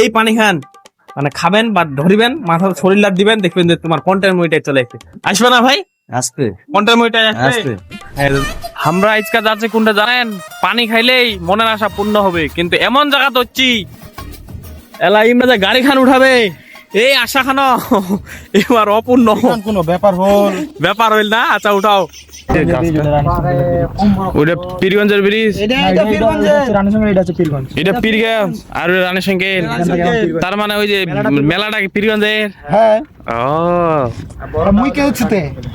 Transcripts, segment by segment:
এই পানি খান। মানে খাবেন বা ধরিবেন মাথার শরীর লাভ দিবেন দেখবেন যে তোমার কন্টেন্ট মুইটাই চলে আসবে আসবে না ভাই? আসবে। কন্টেন্ট মুইটাই আসবে? আসবে। আমরা আজকে যাচ্ছে কোনটা জানেন? পানি খাইলেই মনের আশা পূর্ণ হবে কিন্তু এমন জায়গা তো হচ্ছি এলা ইমরা যে গাড়ি খান উঠাবে। এই আশা খানো এবার অপূর্ণ। কোনো ব্যাপার হল। ব্যাপার হইল না? আচ্ছা উঠাও। ওটা পীরগঞ্জের ব্রিজ। এটা পীরগঞ্জ। আর ওটা রানী তার মানে ওই যে মেলাটা পীরগঞ্জের? হ্যাঁ। মুই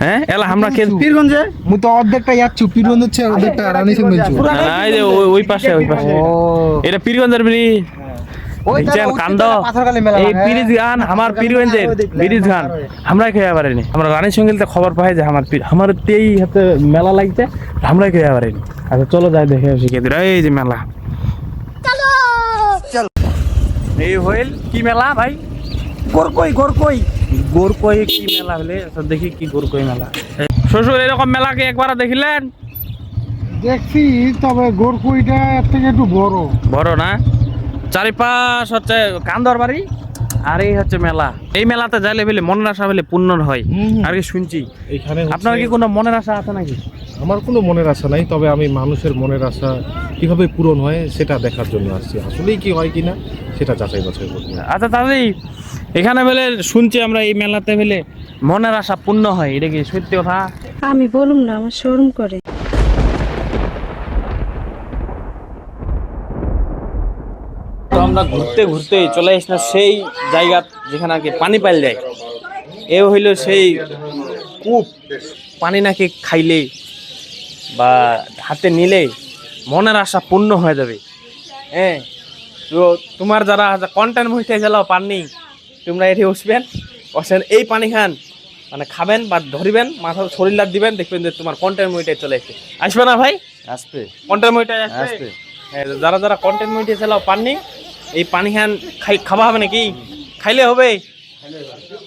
হ্যাঁ? এলা আমরা কে পীরগঞ্জে মুই তো অর্ধেকটা যাচ্ছি পীরগঞ্জ হচ্ছে না, ওই পাশে ওই পাশে। এটা পীরগঞ্জের ব্রিজ। দেখছেন কান্দ এই পিরিজ গান আমার পীরগঞ্জের পিরিজ গান। আমরা খেয়ে পারিনি আমরা রানী সঙ্গীতে খবর পাই যে আমার আমার তেই হাতে মেলা লাগছে আমরা খেয়ে পারিনি আচ্ছা চলো যাই দেখে আসি কে এই যে মেলা। এই হইল কি মেলা ভাই? গোরকই গোরকই। গোরকই কি মেলা হলে? আচ্ছা দেখি কি গোরকই মেলা। শ্বশুর এরকম মেলাকে একবার দেখিলেন? দেখছি তবে গোরকুইটা থেকে একটু বড়। বড় না? চারিপাশ হচ্ছে কান্দর বাড়ি আর এই হচ্ছে মেলা। এই মেলাতে যাইলে বলে মনের আশা বলে পূর্ণ হয়। আর কি শুনছি। এখানে আপনার কি কোনো মনের আশা আছে নাকি? আমার কোনো মনের আশা নাই তবে আমি মানুষের মনের আশা কীভাবে পূরণ হয় সেটা দেখার জন্য আসছি। আসলেই কি হয় কিনা সেটা যাচাই বাছাই করব। আচ্ছা দাদি এখানে বলে শুনছি আমরা এই মেলাতে বলে মনের আশা পূর্ণ হয়। এটা কি সত্যি কথা? আমি বলুম না আমার শোরুম করে। আমরা ঘুরতে ঘুরতে চলে আসি না সেই জায়গা যেখানে আর কি পানি পাইল যায়। এ হইল সেই কূপ পানি নাকি খাইলে বা হাতে নিলে মনের আশা পূর্ণ হয়ে যাবে। হ্যাঁ তো তোমার যারা কন্টেন্ট হইতে গেল পানি তোমরা এটি উঠবেন বসেন এই পানি খান মানে খাবেন বা ধরিবেন মাথার শরীর দিবেন দেখবেন যে তোমার কন্টেন্ট মুইটাই চলে আসবে আসবে না ভাই? আসবে। কন্টেন্ট মুইটাই আসবে। হ্যাঁ, যারা যারা কন্টেন্ট মুইটে চালাও পাননি এই পানি খান খাই খাওয়া হবে নাকি? খাইলে হবে?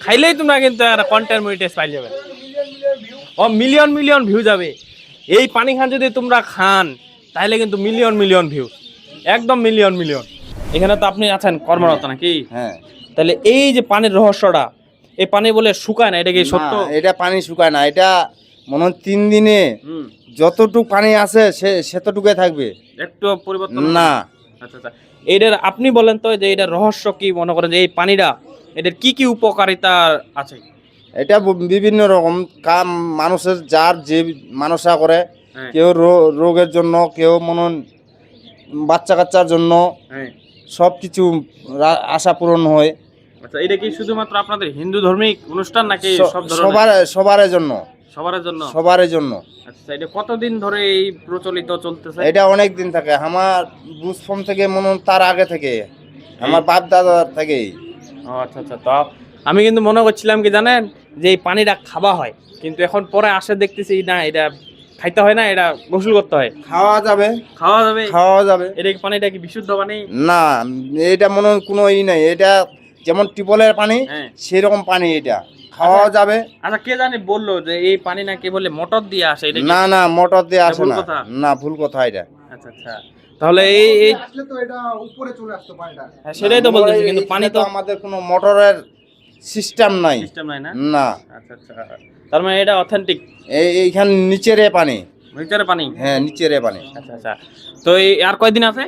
খাইলেই তোমরা কিন্তু একটা কন্টেন্ট মুইটেজ পাই যাবে। ও মিলিয়ন মিলিয়ন ভিউ যাবে। এই পানি খান যদি তোমরা খান তাহলে কিন্তু মিলিয়ন মিলিয়ন ভিউ একদম মিলিয়ন মিলিয়ন এখানে তো আপনি আছেন কর্মরত নাকি? হ্যাঁ। তাহলে এই যে পানির রহস্যটা এই পানি বলে শুকায় না এটা কি সত্য? এটা পানি শুকায় না এটা মনে হয় তিন দিনে যতটুক পানি আছে সে সেতটুকুই থাকবে। একটু পরিবর্তন না। আচ্ছা আচ্ছা। এটার আপনি বলেন তো যে এটার রহস্য কি মনে করেন যে এই পানিটা এটার কি কি উপকারিতা আছে? এটা বিভিন্ন রকম কাম মানুষের যার যে মানুষরা করে হ্যাঁ। কেউ রোগের জন্য কেউ মনে বাচ্চা কাচ্চার জন্য হ্যাঁ। সব কিছু আশা পূরণ হয়। আচ্ছা এটা কি শুধুমাত্র আপনাদের হিন্দু ধর্মিক অনুষ্ঠান নাকি সব সবার সবার জন্য। সবার জন্য? সবার জন্য। আচ্ছা এটা কতদিন ধরে এই প্রচলিত চলতেছে? এটা অনেক দিন থাকে। আমার বুঝফম থেকে মনে তার আগে থেকে। আমার বাপ দাদার থেকেই। ও আচ্ছা আচ্ছা তো আমি কিন্তু মনে করছিলাম কি জানেন যে এই পানিটা খাওয়া হয়। কিন্তু এখন পরে আসে দেখতেছি না এটা খাইতে হয় না এটা গোসল করতে হয়। খাওয়া যাবে। খাওয়া যাবে? খাওয়া যাবে। এটা কি পানিটা কি বিশুদ্ধ পানি? না এটা মনে কোনো ই নাই। এটা যেমন টিউবওয়েলের পানি হ্যাঁ। সেরকম পানি এটা। খাওয়া যাবে। আচ্ছা কে জানি বলল যে এই পানি নাকি বলে মোটর দিয়ে আসে এটা না না মোটর দিয়ে আসে না। কথা। না ভুল কথা এটা। আচ্ছা আচ্ছা। তাহলে এই এই আসলে তো এটা উপরে চলে আসতো পানিটা। হ্যাঁ, সেটাই তো বলতেছি কিন্তু পানি তো আমাদের কোনো মোটরের সিস্টেম নাই। সিস্টেম নাই না? না। আচ্ছা আচ্ছা। তার মানে এটা অথেন্টিক এই এইখান নিচেরে পানি। ভিতরে পানি? হ্যাঁ নিচেরে পানি। আচ্ছা আচ্ছা। তো এই আর কয়দিন আছে?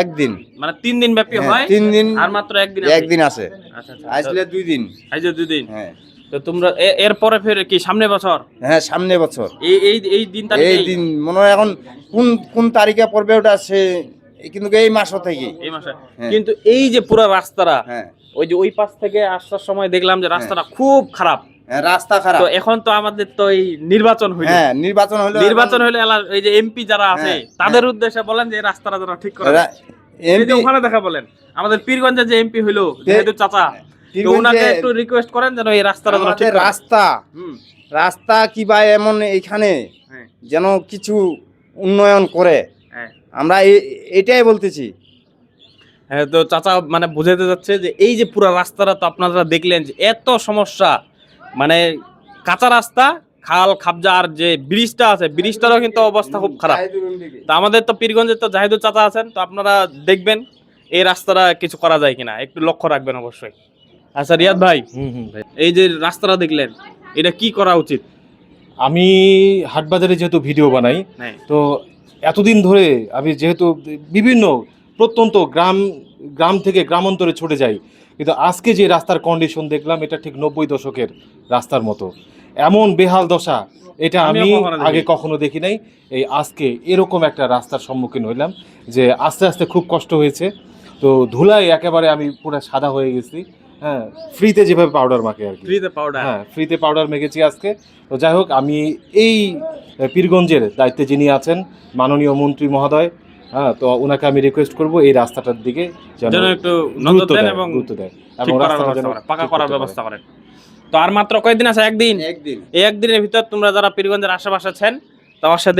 একদিন। মানে তিন দিন ব্যাপী হ্যাঁ, হয়? তিন দিন আর মাত্র একদিন একদিন আছে। আচ্ছা আচ্ছা। আসলে দুই দিন। এই দুই দিন? হ্যাঁ। তো তোমরা এরপরে ফের কি সামনে বছর? হ্যাঁ সামনে বছর। এই এই এই দিন এই দিন মনে হয় এখন কোন কোন তারিখে পড়বে ওটা সে কিন্তু এই মাসও থেকে। এই মাসে। হ্যাঁ। কিন্তু এই যে পুরো রাস্তাটা হ্যাঁ। ওই যে ওই পাশ থেকে আসার সময় দেখলাম যে রাস্তাটা খুব খারাপ। হ্যাঁ, রাস্তা খারাপ। তো এখন তো আমাদের তো এই নির্বাচন হইল। হ্যাঁ নির্বাচন হলো নির্বাচন হলে এই যে এমপি যারা আছে হ্যাঁ, তাদের উদ্দেশ্যে বলেন যে রাস্তাটা যেন ঠিক করে ওখানে দেখা বলেন আমাদের পীরগঞ্জের যে এমপি হইল চাচা। তো ওনাকে একটু রিকোয়েস্ট করেন যেন এই রাস্তাটা যেন ঠিক আমাদের করে দেয়। রাস্তা রাস্তা কি বা এমন এইখানে হ্যাঁ, যেন কিছু উন্নয়ন করে? হ্যাঁ। আমরা এটাই বলতেছি। হ্যাঁ তো চাচা মানে বুঝাতে যাচ্ছে যে এই যে পুরো রাস্তাটা তো আপনারা দেখলেন যে এত সমস্যা মানে কাঁচা রাস্তা খাল খাবজা আর যে ব্রিজটা আছে ব্রিজটারও কিন্তু অবস্থা খুব খারাপ। তো আমাদের তো পীরগঞ্জের তো জাহিদুল চাচা আছেন তো আপনারা দেখবেন এই রাস্তাটা কিছু করা যায় কিনা একটু লক্ষ্য রাখবেন অবশ্যই। আচ্ছা রিয়াদ ভাই হুম হুম ভাই। এই যে রাস্তাটা দেখলেন এটা কি করা উচিত? আমি হাটবাজারে যেহেতু ভিডিও বানাই হ্যাঁ। তো এতদিন ধরে আমি যেহেতু বিভিন্ন প্রত্যন্ত গ্রাম গ্রাম থেকে গ্রামান্তরে ছুটে যাই কিন্তু আজকে যে রাস্তার কন্ডিশন দেখলাম এটা ঠিক নব্বই দশকের রাস্তার মতো। এমন বেহাল দশা এটা আমি। আগে কখনো দেখি নাই। এই আজকে এরকম একটা রাস্তার সম্মুখীন হইলাম যে আস্তে আস্তে খুব কষ্ট হয়েছে। তো ধুলায় একেবারে আমি পুরো সাদা হয়ে গেছি। হ্যাঁ ফ্রিতে যেভাবে পাউডার মাখে আর কি। ফ্রিতে পাউডার হ্যাঁ ফ্রিতে পাউডার মেখেছি আজকে। তো যাই হোক আমি এই পীরগঞ্জের দায়িত্বে যিনি আছেন মাননীয় মন্ত্রী মহোদয় হ্যাঁ তো ওনাকে আমি রিকোয়েস্ট করব এই রাস্তাটার দিকে যেন একটু নজর দেন এবং গুরুত্ব ঠিক এবং রাস্তাটা ব্যবস্থা যেন পাকা করার ব্যবস্থা করেন। তো আর মাত্র কয়েকদিন আছে? একদিন? একদিন। এই একদিনের ভিতর তোমরা যারা পীরগঞ্জের আশেপাশে আছেন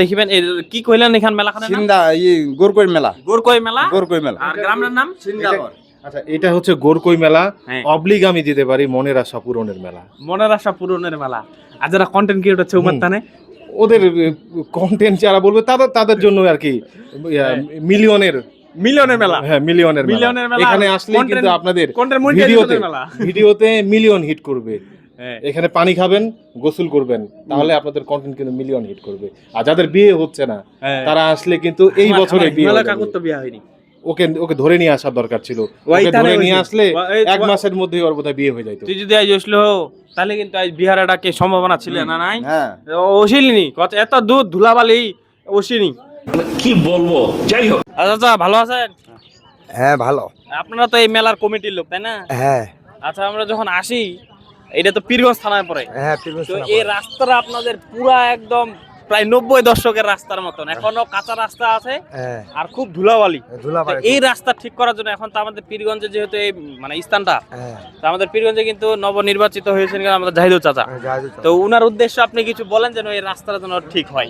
দেখিবেন কি কইলেন এখান মেলা সিন্দা ই গোরকই মেলা। গোরকই মেলা? গোরকই মেলা। আর গ্রামের নাম? সিন্দাগর আচ্ছা এটা হচ্ছে গোরকই মেলা। হ্যাঁ। অবলিগ আমি দিতে পারি মনের আশা পূরণের মেলা। মনের আশা পূরণের মেলা। আর যারা কন্টেন্ট ক্রিয়েটর ওদের কন্টেন্ট যারা বলবে তাদের তাদের জন্য আর কি মিলিয়নের মিলিয়নের মেলা। হ্যাঁ মিলিয়নের মিলিয়নের মেলা, এখানে আসলে কিন্তু আপনাদের ভিডিওতে ভিডিওতে মিলিয়ন হিট করবে। হ্যাঁ। এখানে পানি খাবেন গোসল করবেন তাহলে আপনাদের কন্টেন্ট কিন্তু মিলিয়ন হিট করবে। আর যাদের বিয়ে হচ্ছে না হ্যাঁ। তারা আসলে কিন্তু এই বছরে বিয়ে হয়ে। কাকুর তো বিয়ে হয়নি। ওকে ওকে ধরে নিয়ে আসার দরকার ছিল। ওকে ধরে নিয়ে আসলে এক মাসের মধ্যেই ওর বোধহয় বিয়ে হয়ে যাইতো। তুই যদি আজ আসলো তাহলে কিন্তু আজ বিহারে ডাকে সম্ভাবনা ছিল না নাই? হ্যাঁ। ওসিলিনি কত এত দুধ ধুলাবালি ওসিনি কি বলব? যাই হোক। আচ্ছা আচ্ছা ভালো আছেন? হ্যাঁ ভালো। আপনারা তো এই মেলার কমিটির লোক তাই না? হ্যাঁ। আচ্ছা আমরা যখন আসি এটা তো পীরগঞ্জ থানায় পড়ে। হ্যাঁ তো এই রাস্তাটা আপনাদের পুরা একদম প্রায় নব্বই দশকের রাস্তার মতন। এখনও কাঁচা রাস্তা আছে হ্যাঁ। আর খুব ধুলাবালি। এই রাস্তা ঠিক করার জন্য এখন তো আমাদের পীরগঞ্জে যেহেতু এই মানে স্থানটা হ্যাঁ। তো আমাদের পীরগঞ্জে কিন্তু নবনির্বাচিত হয়েছেন আমাদের জাহিদুল চাচা। তো উনার উদ্দেশ্য আপনি কিছু বলেন যেন এই রাস্তাটা যেন ঠিক হয়।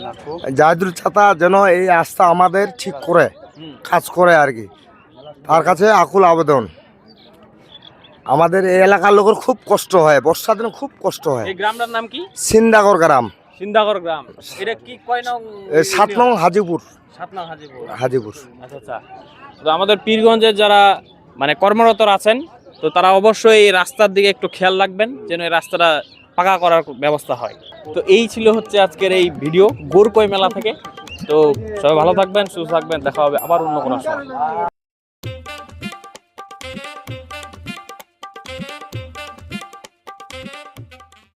জাহিদুল ছাতা যেন এই রাস্তা আমাদের ঠিক করে কাজ করে আর কি। তার কাছে আকুল আবেদন। আমাদের এই এলাকার লোকের খুব কষ্ট হয় বর্ষার দিনে খুব কষ্ট হয়। এই গ্রামটার নাম কি? সিন্দাগর গ্রাম। সিন্দাগর গ্রাম। এটা কি কয় নং সাত নং হাজিপুর। সাত নং হাজিপুর। হাজিপুর। আচ্ছা আচ্ছা। তো আমাদের পীরগঞ্জের যারা মানে কর্মরত আছেন তো তারা অবশ্যই এই রাস্তার দিকে একটু খেয়াল রাখবেন যেন এই রাস্তাটা পাকা করার ব্যবস্থা হয়। তো এই ছিল হচ্ছে আজকের এই ভিডিও গোরকই মেলা থেকে। তো সবাই ভালো থাকবেন সুস্থ থাকবেন দেখা হবে আবার অন্য কোনো সময়।